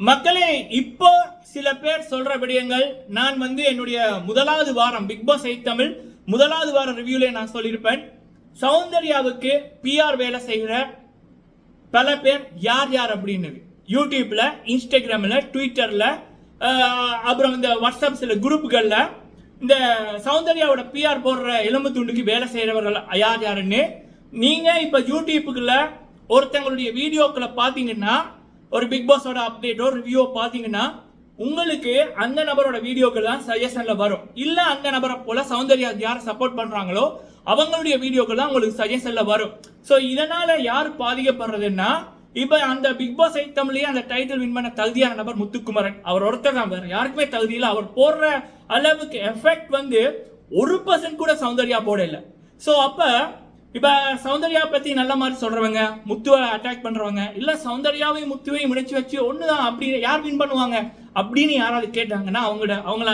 மக்களே இப்போ சில பேர் சொல்ற விடயங்கள் நான் வந்து என்னுடைய முதலாவது வாரம் பிக் பாஸ் எயிட் தமிழ் முதலாவது வார ரிவ்யூல நான் சொல்லியிருப்பேன். சௌந்தர்யாவுக்கு பிஆர் வேலை செய்கிற பல பேர் யார் யார் அப்படின்னு. யூடியூப்ல இன்ஸ்டாகிராம்ல ட்விட்டர்ல அப்புறம் இந்த வாட்ஸ்அப் சில குரூப்புகளில் இந்த சௌந்தர்யாவோட பிஆர் போடுற எலும்பு துண்டுக்கு வேலை செய்கிறவர்கள் யார் யாருன்னு நீங்கள் இப்போ யூடியூப்புக்குள்ள ஒருத்தங்களுடைய வீடியோக்களை பார்த்தீங்கன்னா ஒரு பிக் பாஸோட அப்டேட்டோ ரிவ்யூவோ பார்த்தீங்கன்னா உங்களுக்கு அந்த நபரோட வீடியோக்கள் தான் சஜஷனில் வரும். இல்லை அந்த நபரை போல சௌந்தர்யா யார் சப்போர்ட் பண்ணுறாங்களோ அவங்களுடைய வீடியோக்கள் தான் உங்களுக்கு சஜஷனில் வரும். ஸோ இதனால் யார் பாதிக்கப்படுறதுன்னா இப்போ அந்த பிக் பாஸ் எயிட் அந்த டைட்டில் வின் பண்ண தகுதியான நபர் முத்துக்குமரன். அவர் ஒருத்தர் தான் வேறு யாருக்குமே தகுதி இல்லை. அவர் போடுற அளவுக்கு எஃபெக்ட் வந்து ஒரு பர்சன்ட் கூட சௌந்தர்யா போட இல்லை ஸோ அப்போ இப்போ சௌந்தர்யா பற்றி நல்ல மாதிரி சொல்கிறவங்க முத்துவை அட்டாக் பண்ணுறவங்க இல்லை சௌந்தர்யாவையும் முத்துவையும் முடிச்சு வச்சு ஒன்று தான் அப்படி யார் வின் பண்ணுவாங்க அப்படின்னு யாராவது கேட்டாங்கன்னா அவங்கள அவங்கள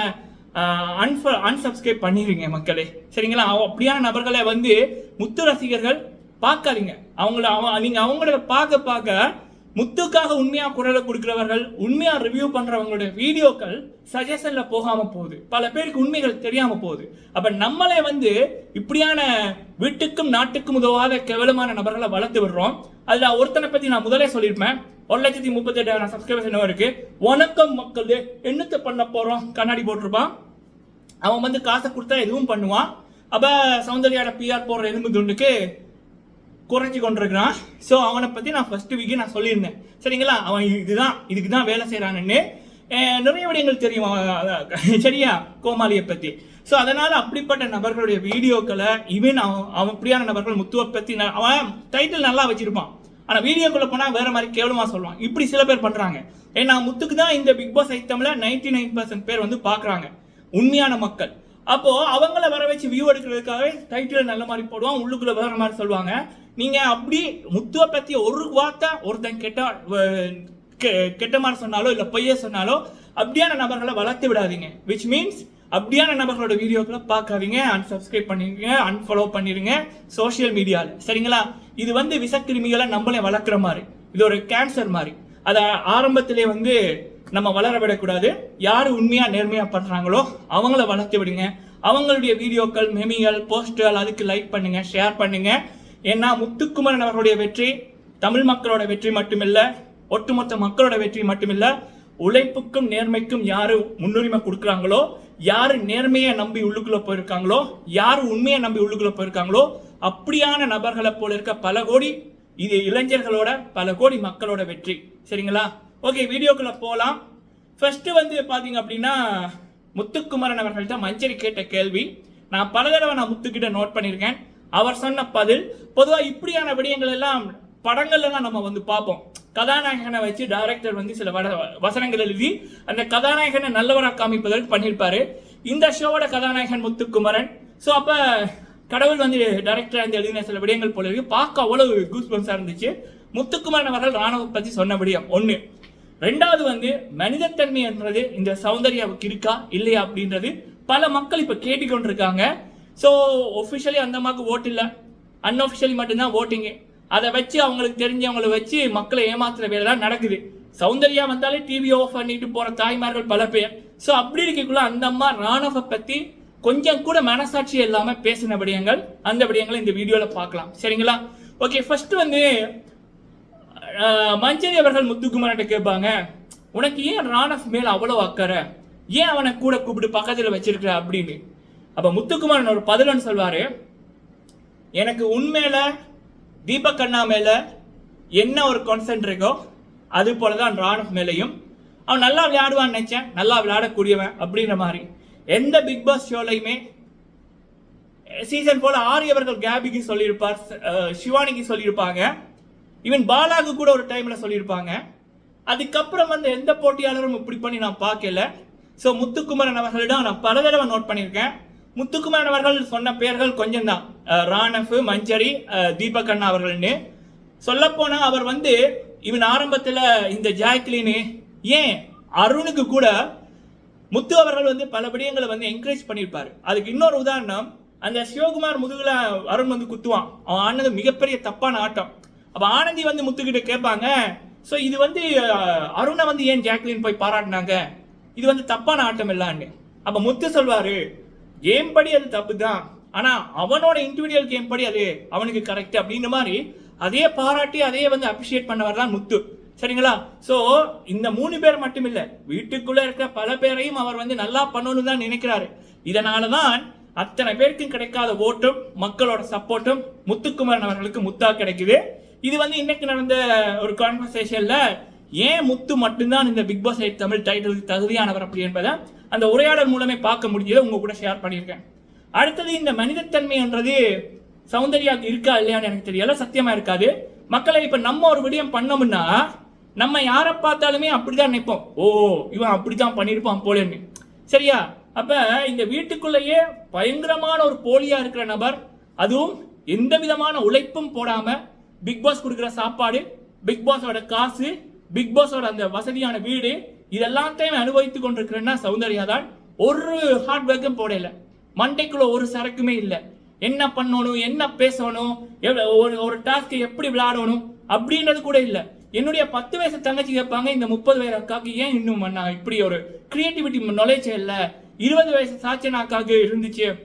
அன்ஃப அன்சப்ஸ்கிரைப் பண்ணிடுவீங்க மக்களே. சரிங்களா? அவ- அப்படியான நபர்களை வந்து முத்து ரசிகர்கள் பார்க்காதீங்க. அவங்கள அவ நீங்கள் அவங்கள பார்க்க பார்க்க முத்துக்காக உண்மையாக குரலை கொடுக்குறவர்கள் உண்மையாக ரிவ்யூ பண்றவங்களுடைய வீடியோக்கள் சஜஷனில் போகாமல் போகுது. பல பேருக்கு உண்மைகள் தெரியாமல் போகுது. அப்போ நம்மளே வந்து இப்படியான வீட்டுக்கும் நாட்டுக்கும் உதவாத கேவலமான நபர்களை வளர்த்து விடுறோம். அதில் ஒருத்தனை பற்றி நான் முதலே சொல்லியிருப்பேன். ஒரு லட்சத்தி முப்பத்தெட்டாயிரம் சப்ஸ்கிரைபர்ஸ் என்ன இருக்கு. வணக்கம் மக்கள் என்னத்தை பண்ண போகிறோம் கண்ணாடி போட்டிருப்பான். அவன் வந்து காசை கொடுத்தா எதுவும் பண்ணுவான். அப்போ சௌந்தர்யாட பிஆர் போடுற எலும்பு துண்டுக்கு குறைஞ்சி கொண்டிருக்கிறான் ஸோ அவனை பற்றி நான் ஃபஸ்ட்டு வீக்கே நான் சொல்லியிருந்தேன். சரிங்களா? அவன் இதுதான் இதுக்கு தான் வேலை செய்கிறான்னு நிறைய விடயங்கள் தெரியும் அவன் சரியா? கோமாளியை பற்றி ஸோ அதனால் அப்படிப்பட்ட நபர்களுடைய வீடியோக்களை ஈவன் அவன் அவன் அப்படியான நபர்கள் முத்துவை பற்றி அவன் டைட்டில் நல்லா வச்சுருப்பான். ஆனால் வீடியோக்குள்ளே போனால் வேறு மாதிரி கேவலமாக சொல்லுவான். இப்படி சில பேர் பண்ணுறாங்க ஏன்னா முத்துக்கு தான் இந்த பிக் பாஸ் ஐட்டமில் நைன்டி நைன் பர்சன்ட் பேர் வந்து பார்க்குறாங்க உண்மையான மக்கள். அப்போது அவங்கள வர வச்சு வியூ எடுக்கிறதுக்காகவே டைட்டில் நல்ல மாதிரி போடுவான் உள்ளுக்குள்ளே வேறு மாதிரி சொல்லுவாங்க. நீங்கள் அப்படி முத்துவை பற்றி ஒரு வார்த்தை ஒருத்தன் கெட்ட கெ- கெட்ட மாதிரி சொன்னாலோ இல்லை பொய்ய சொன்னாலோ அப்படியான நபர்களை வளர்த்து விடாதீங்க. விச் மீன்ஸ் அப்படியான நபர்களோட வீடியோக்களை பார்க்காதீங்க அன்சப்ஸ்கிரைப் பண்ணிடுங்க அன்ஃபாலோ பண்ணிடுங்க சோஷியல் மீடியாவில் சரிங்களா? இது வந்து விஷக்கிருமிகளை நம்மளே வளர்க்குற மாதிரி. இது ஒரு கேன்சர் மாதிரி. அதை ஆரம்பத்திலே வந்து நம்ம வளர விடக்கூடாது. யார் உண்மையாக நேர்மையாக பண்ணுறாங்களோ அவங்கள வளர்த்து விடுங்க. அவங்களுடைய வீடியோக்கள் மெமிகள் போஸ்ட்டுகள் அதுக்கு லைக் பண்ணுங்கள் ஷேர் பண்ணுங்கள் ஏன்னா முத்துக்குமரன் அவர்களுடைய வெற்றி தமிழ் மக்களோட வெற்றி மட்டுமில்ல ஒட்டுமொத்த மக்களோட வெற்றி மட்டுமில்ல உழைப்புக்கும் நேர்மைக்கும் யாரு முன்னுரிமை கொடுக்குறாங்களோ யாரு நேர்மையை நம்பி உள்ளுக்குள்ள போயிருக்காங்களோ யாரு உண்மையை நம்பி உள்ளுக்குள்ள போயிருக்காங்களோ அப்படியான நபர்களை போல இருக்க பல கோடி இது இளைஞர்களோட பல கோடி மக்களோட வெற்றி. சரிங்களா? ஓகே வீடியோக்குள்ள போகலாம் ஃபர்ஸ்ட் வந்து பாத்தீங்க அப்படின்னா முத்துக்குமரன் அவர்கள்ட்ட மஞ்சரி கேட்ட கேள்வி. நான் பல தடவை நான் முத்துக்கிட்ட நோட் பண்ணியிருக்கேன். அவர் சொன்ன பதில் பொதுவாக இப்படியான விடயங்கள் எல்லாம் படங்கள்லாம் நம்ம வந்து பார்ப்போம். கதாநாயகனை வச்சு டைரக்டர் வந்து சில வட வசனங்கள் எழுதி அந்த கதாநாயகனை நல்லவராக காமிப்பதற்கு பண்ணியிருப்பாரு. இந்த ஷோவோட கதாநாயகன் முத்துக்குமரன். ஸோ அப்போ கடவுள் வந்து டைரக்டர் இருந்து எழுதின சில விடயங்கள் போல இருக்கு. பார்க்க அவ்வளவு கூஸ்பன்ஸாக இருந்துச்சு. முத்துக்குமரன் அவர்கள் ராணுவ பற்றி சொன்ன விடயம் ஒன்று ரெண்டாவது வந்து மனிதத்தன்மை என்றது இந்த சௌந்தர்யாவுக்கு இருக்கா இல்லையா அப்படின்றது பல மக்கள் இப்போ கேட்டுக்கொண்டிருக்காங்க. ஸோ ஒஃபிஷியலி அந்த அம்மாவுக்கு ஓட்டு இல்லை. அன்அஃபிஷியலி மட்டும்தான் ஓட்டிங்கு அதை வச்சு அவங்களுக்கு தெரிஞ்சவங்களை வச்சு மக்களை ஏமாத்துற வேலை தான் நடக்குது. சௌந்தர்யா வந்தாலே டிவி ஆஃப் பண்ணிட்டு போகிற தாய்மார்கள் பல பேர். ஸோ அப்படி இருக்கக்குள்ள அந்த அம்மா ராணவை பற்றி கொஞ்சம் கூட மனசாட்சி இல்லாமல் பேசின விடயங்கள் அந்த விடயங்களை இந்த வீடியோவில் பார்க்கலாம். சரிங்களா? ஓகே ஃபர்ஸ்ட் வந்து மஞ்சரி அவர்கள் முத்துக்குமார்கிட்ட கேட்பாங்க உனக்கு ஏன் ராணவ் மேலே அவ்வளோ அக்கறை? ஏன் அவனை கூட கூப்பிட்டு பக்கத்தில் வச்சிருக்கிற? அப்படின்னு. அப்ப முத்துக்குமாரன் ஒரு பதிலன்னு சொல்வாரு. எனக்கு உண்மையில தீபக் அண்ணா மேல என்ன ஒரு கான்சென்ட் இருக்கோ அது போலதான் ராணுவ மேலையும். அவன் நல்லா விளையாடுவான்னு நினைச்சேன். நல்லா விளையாடக்கூடியவன் அப்படின்ற மாதிரி. எந்த பிக் பாஸ் ஷோலையுமே சீசன் போல ஆரியவர்கள் கேபிக்கு சொல்லியிருப்பார் சிவானிக்கு சொல்லியிருப்பாங்க. ஈவன் பாலாக்கு கூட ஒரு டைம்ல சொல்லியிருப்பாங்க. அதுக்கப்புறம் வந்து எந்த போட்டியாளரும் இப்படி பண்ணி நான் பார்க்கல. ஸோ முத்துக்குமரன் அவர்களிடம் நான் பல தடவை நோட் பண்ணியிருக்கேன். முத்துக்குமார் அவர்கள் சொன்ன பெயர்கள் கொஞ்சம் தான் ராணஃப் மஞ்சரி தீபக் அண்ணா அவர்கள்னு. சொல்லப்போனால் அவர் வந்து இவன் ஆரம்பத்தில் இந்த ஜாக்லின்னு ஏன் அருணுக்கு கூட முத்து அவர்கள் வந்து பல விடயங்களை வந்து என்கரேஜ் பண்ணியிருப்பார். அதுக்கு இன்னொரு உதாரணம் அந்த சிவகுமார் முதுகில் அருண் வந்து குத்துவான். அவன் ஆனது மிகப்பெரிய தப்பான ஆட்டம். அப்போ ஆனந்தி வந்து முத்துக்கிட்ட கேட்பாங்க ஸோ இது வந்து அருணை வந்து ஏன் ஜாக்லின் போய் பாராட்டினாங்க? இது வந்து தப்பான ஆட்டம் இல்லான்னு. அப்போ முத்து சொல்வார் கேம் படி அது தப்பு தான் ஆனால் அவனோட இண்டிவிஜுவல் கேம் படி அது அவனுக்கு கரெக்ட் அப்படின்ற மாதிரி அதே பாராட்டி அதே வந்து அப்ரிஷியேட் பண்ணவர் தான் முத்து. சரிங்களா? ஸோ இந்த மூணு பேர் மட்டும் இல்லை வீட்டுக்குள்ளே இருக்க பல பேரையும் அவர் வந்து நல்லா பண்ணணும்னு தான் நினைக்கிறாரு. இதனால தான் அத்தனை பேருக்கும் கிடைக்காத ஓட்டும் மக்களோட சப்போர்ட்டும் முத்துக்குமரன் அவர்களுக்கு முத்தா கிடைக்குது. இது வந்து இன்னைக்கு நடந்த ஒரு கான்வர்சேஷனில் ஏன் முத்து மட்டும்தான் இந்த பிக் பாஸ் எயிட் தமிழ் டைட்டிலுக்கு தகுதியானவர் அப்படி என்பதை அந்த உரையாடல் மூலமே பார்க்க முடிஞ்சதை உங்க கூட ஷேர் பண்ணியிருக்கேன். அடுத்தது இந்த மனிதத்தன்மைன்றது சௌந்தர்யா இருக்கா இல்லையான்னு எனக்கு தெரியல சத்தியமா இருக்காது. மக்களை இப்ப நம்ம ஒரு விடயம் பண்ணோம்னா நம்ம யாரை பார்த்தாலுமே அப்படிதான் நினைப்போம். ஓ இவன் அப்படித்தான் பண்ணியிருப்பான் போலேன்னு. சரியா? அப்ப இந்த வீட்டுக்குள்ளேயே பயங்கரமான ஒரு போலியா இருக்கிற நபர் அதுவும் எந்த விதமான உழைப்பும் போடாம பிக் பாஸ் கொடுக்குற சாப்பாடு பிக் பாஸோட காசு பிக் பாஸோட அந்த வசதியான வீடு இதெல்லாத்தையும் அனுபவித்து கொண்டிருக்கிறேன்னா சௌந்தர்யா தான் ஒரு ஹார்ட் ஒர்க்கும் போடல. மண்டைக்குள்ள ஒரு சரக்குமே இல்லை. என்ன பண்ணணும் என்ன பேசணும் ஒரு ஒரு டாஸ்க் எப்படி விளையாடணும் அப்படின்றது கூட இல்லை. என்னுடைய பத்து வயசு தங்கச்சி கேட்பாங்க இந்த முப்பது வயசு அக்காவுக்கு ஏன் இன்னும் பண்ணா இப்படி ஒரு கிரியேட்டிவிட்டி நாலேஜ் இல்லை. இருபது வயசு சாச்சன அக்காவுக்கு இருந்துச்சு.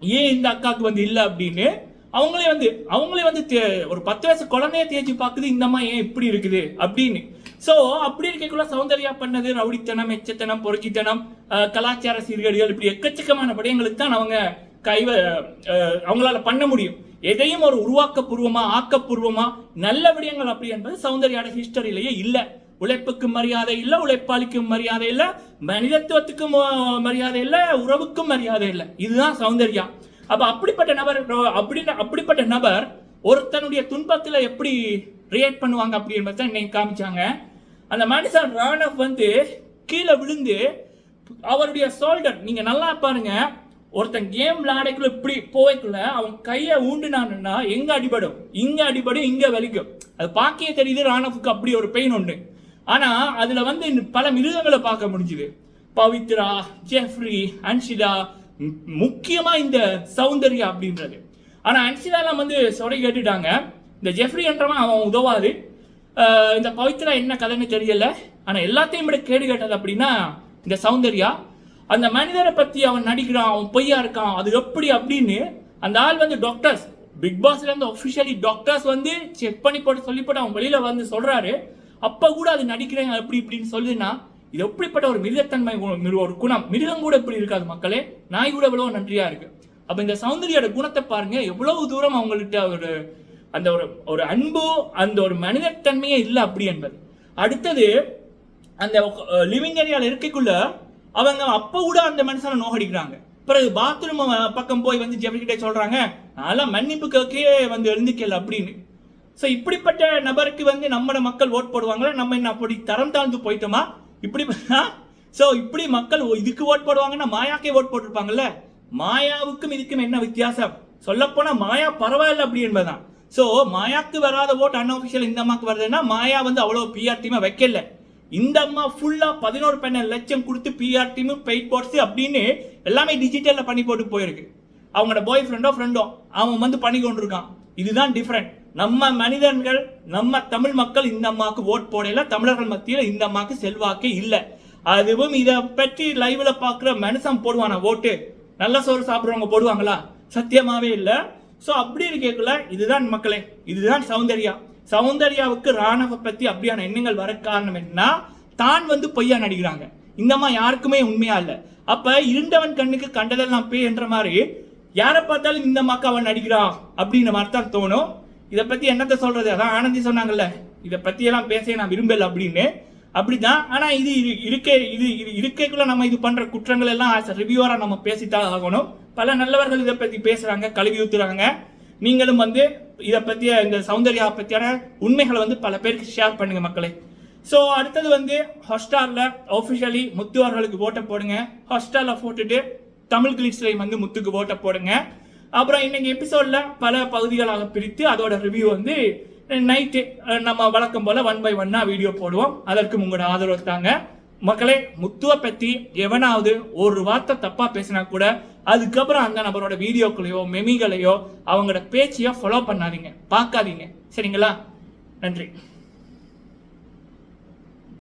ஏன் இந்த அக்காவுக்கு வந்து இல்லை அப்படின்னு அவங்களே வந்து அவங்களே வந்து தே- ஒரு பத்து வயசு குழந்தைய தேய்ச்சி பார்க்குது இந்த அம்மா ஏன் இப்படி இருக்குது அப்படின்னு. ஸோ அப்படி இருக்கக்குள்ள சௌந்தர்யா பண்ணது ரவுடித்தனம் எச்சத்தனம் பொறுக்கித்தனம் கலாச்சார சீர்கேடுகள் இப்படி எக்கச்சக்கமான விடயங்களுக்கு தான் அவங்க கைவ அவங்களால பண்ண முடியும். எதையும் ஒரு உருவாக்கப்பூர்வமா ஆக்கப்பூர்வமா நல்ல விடயங்கள் அப்படி என்பது சௌந்தர்யாட ஹிஸ்டரியிலேயே இல்லை. உழைப்புக்கு மரியாதை இல்லை உழைப்பாளிக்கும் மரியாதை இல்லை மனிதத்துவத்துக்கும் மரியாதை இல்லை உறவுக்கும் மரியாதை இல்லை. இதுதான் சௌந்தர்யா. அப்ப அப்படிப்பட்ட நபர் அப்படின்னு அப்படிப்பட்ட நபர் ஒருத்தனுடைய துன்பத்தில் எப்படி ரியாக்ட் பண்ணுவாங்க அப்படி என்பதை இன்னைக்கு காமிச்சாங்க. அந்த மனுஷன் ராணவ் வந்து கீழே விழுந்து அவருடைய சோல்டர் நீங்கள் நல்லா பாருங்க. ஒருத்தன் கேம் விளையாடக்குள்ள இப்படி போய்க்குள்ள அவன் கையை ஊண்டுனான்னா எங்கே அடிபடும்? இங்கே அடிபடும் இங்கே வலிக்கும். அது பார்க்கவே தெரியுது ராணவுக்கு அப்படி ஒரு பெயின் உண்டு. ஆனால் அதில் வந்து பல மிருகங்களை பார்க்க முடிஞ்சுது. பவித்ரா ஜெஃப்ரி அன்ஷிதா முக்கியமாக இந்த சௌந்தர்யா அப்படின்றது. ஆனால் அன்ஷிதாலாம் வந்து சொடை கேட்டுட்டாங்க. இந்த ஜெஃப்ரி என்றவன் அவன் உதவாது. இந்த பவித்ரா என்ன கதைன்னு தெரியல. ஆனால் எல்லாத்தையும் விட கேடு கேட்டது அப்படின்னா இந்த சௌந்தர்யா. அந்த மனிதரை பற்றி அவன் நடிக்கிறான் அவன் பொய்யா இருக்கான் அது எப்படி அப்படின்னு அந்த ஆள் வந்து டாக்டர்ஸ் பிக் பாஸ்ல இருந்து ஒஃபிஷியலி டாக்டர்ஸ் வந்து செக் பண்ணி போட்டு சொல்லி போட்டு அவன் வெளியில வந்து சொல்றாரு. அப்போ கூட அது நடிக்கிறேன் அப்படி இப்படின்னு சொல்லுதுன்னா இது எப்படிப்பட்ட ஒரு மிருகத்தன்மை ஒரு குணம்? மிருகம் கூட இப்படி இருக்காது மக்களே. நாய் கூட எவ்வளோ நன்றியா இருக்கு. அப்போ இந்த சௌந்தரியோட குணத்தை பாருங்க எவ்வளவு தூரம் அவங்கள்ட்ட ஒரு அந்த ஒரு ஒரு அன்போ அந்த ஒரு மனிதத்தன்மையே இல்லை அப்படி என்பது. அடுத்தது அந்த லிவிங் ஏரியாவில் இருக்கக்குள்ள அவங்க அப்போ கூட அந்த மனுஷனை நோகடிக்கிறாங்க. பிறகு பாத்ரூம் பக்கம் போய் வந்து ஜெபிக்கிட்டே சொல்கிறாங்க சொல்றாங்க அதெல்லாம் மன்னிப்பு கேட்கே வந்து எழுந்துக்கல அப்படின்னு. ஸோ இப்படிப்பட்ட நபருக்கு வந்து நம்மளோட மக்கள் ஓட் போடுவாங்களா? நம்ம என்ன அப்படி தரம் தாழ்ந்து போயிட்டோமா? இப்படி ஸோ இப்படி மக்கள் இதுக்கு ஓட் போடுவாங்கன்னா மாயாக்கே ஓட் போட்டிருப்பாங்கல்ல? மாயாவுக்கும் இதுக்கும் என்ன வித்தியாசம்? சொல்லப்போனால் மாயா பரவாயில்ல அப்படி என்பதுதான். ஸோ மாயாக்கு வராத ஓட் அன்அஃபிஷியல் இந்த அம்மாவுக்கு வருதுன்னா மாயா வந்து அவ்வளோ பிஆர் டீமை வைக்கல. இந்த அம்மா ஃபுல்லாக பதினோரு பன்னெண்டு லட்சம் கொடுத்து பிஆர் டீமு பெயிட் போட்ஸ் அப்படின்னு எல்லாமே டிஜிட்டலில் பண்ணி போட்டு போயிருக்கு. அவங்களோட பாய் ஃப்ரெண்டோ ஃப்ரெண்டோ அவன் வந்து பண்ணி கொண்டிருக்கான். இதுதான் டிஃப்ரெண்ட் நம்ம மனிதர்கள் நம்ம தமிழ் மக்கள் இந்த அம்மாவுக்கு ஓட் போடையில தமிழர்கள் மத்தியில் இந்த அம்மாவுக்கு செல்வாக்கே இல்லை. அதுவும் இதை பற்றி லைவ்ல பார்க்குற மனுஷன் போடுவானா ஓட்டு நல்ல சோறு சாப்பிட்றவங்க போடுவாங்களா? சத்தியமாவே இல்லை. ஸோ அப்படி இருக்கக்குள்ள இதுதான் மக்களே இதுதான் சௌந்தர்யா. சௌந்தர்யாவுக்கு ராணவ பத்தி அப்படியான எண்ணங்கள் வர காரணம் என்ன தான் வந்து பொய்யா நடிக்கிறாங்க. இந்தம்மா யாருக்குமே உண்மையா இல்லை. அப்ப இருண்டவன் கண்ணுக்கு கண்டதெல்லாம் பேய் என்ற மாதிரி யாரை பார்த்தாலும் இந்த அம்மாக்கு அவன் நடிக்கிறான் அப்படின்ற மாதிரி தான் தோணும். இதை பத்தி என்னத்தை சொல்றது? அதான் ஆனந்தி சொன்னாங்கல்ல இதை பத்தி எல்லாம் பேச நான் விரும்பல அப்படின்னு. அப்படிதான். ஆனால் இது இரு- இருக்கே இது இது இருக்கைக்குள்ள நம்ம இது பண்ற குற்றங்கள் எல்லாம் ஆஸ் ரிவ்யூவரா நம்ம பேசித்தான் ஆகணும். பல நல்லவர்கள் இதை பத்தி பேசுறாங்க கழுவி ஊத்துறாங்க. நீங்களும் வந்து இதை பத்திய இந்த சௌந்தர்யா பத்தியான உண்மைகளை வந்து பல பேருக்கு ஷேர் பண்ணுங்க மக்களே. ஸோ அடுத்தது வந்து ஹாட்ஸ்டார்ல ஆஃபிஷியலி முத்து அவர்களுக்கு ஓட்டை போடுங்க. ஹாட்ஸ்டார்ல போட்டுட்டு தமிழ் கிளிட்ஸ்லையும் வந்து முத்துக்கு ஓட்டை போடுங்க. அப்புறம் இன்னைக்கு எபிசோட்ல பல பகுதிகளாக பிரித்து அதோட ரிவ்யூ வந்து நைட்டு நம்ம வழக்கம் போல் ஒன் பை ஒன்னாக வீடியோ போடுவோம். அதற்கு உங்களோட ஆதரவு தாங்க. மக்களே முத்துவை பற்றி எவனாவது ஒரு வார்த்தை தப்பாக பேசினா கூட அதுக்கப்புறம் அந்த நபரோட வீடியோக்களையோ மெமிகளையோ அவங்களோட பேச்சையோ ஃபாலோ பண்ணாதீங்க. பார்க்காதீங்க. சரிங்களா? நன்றி.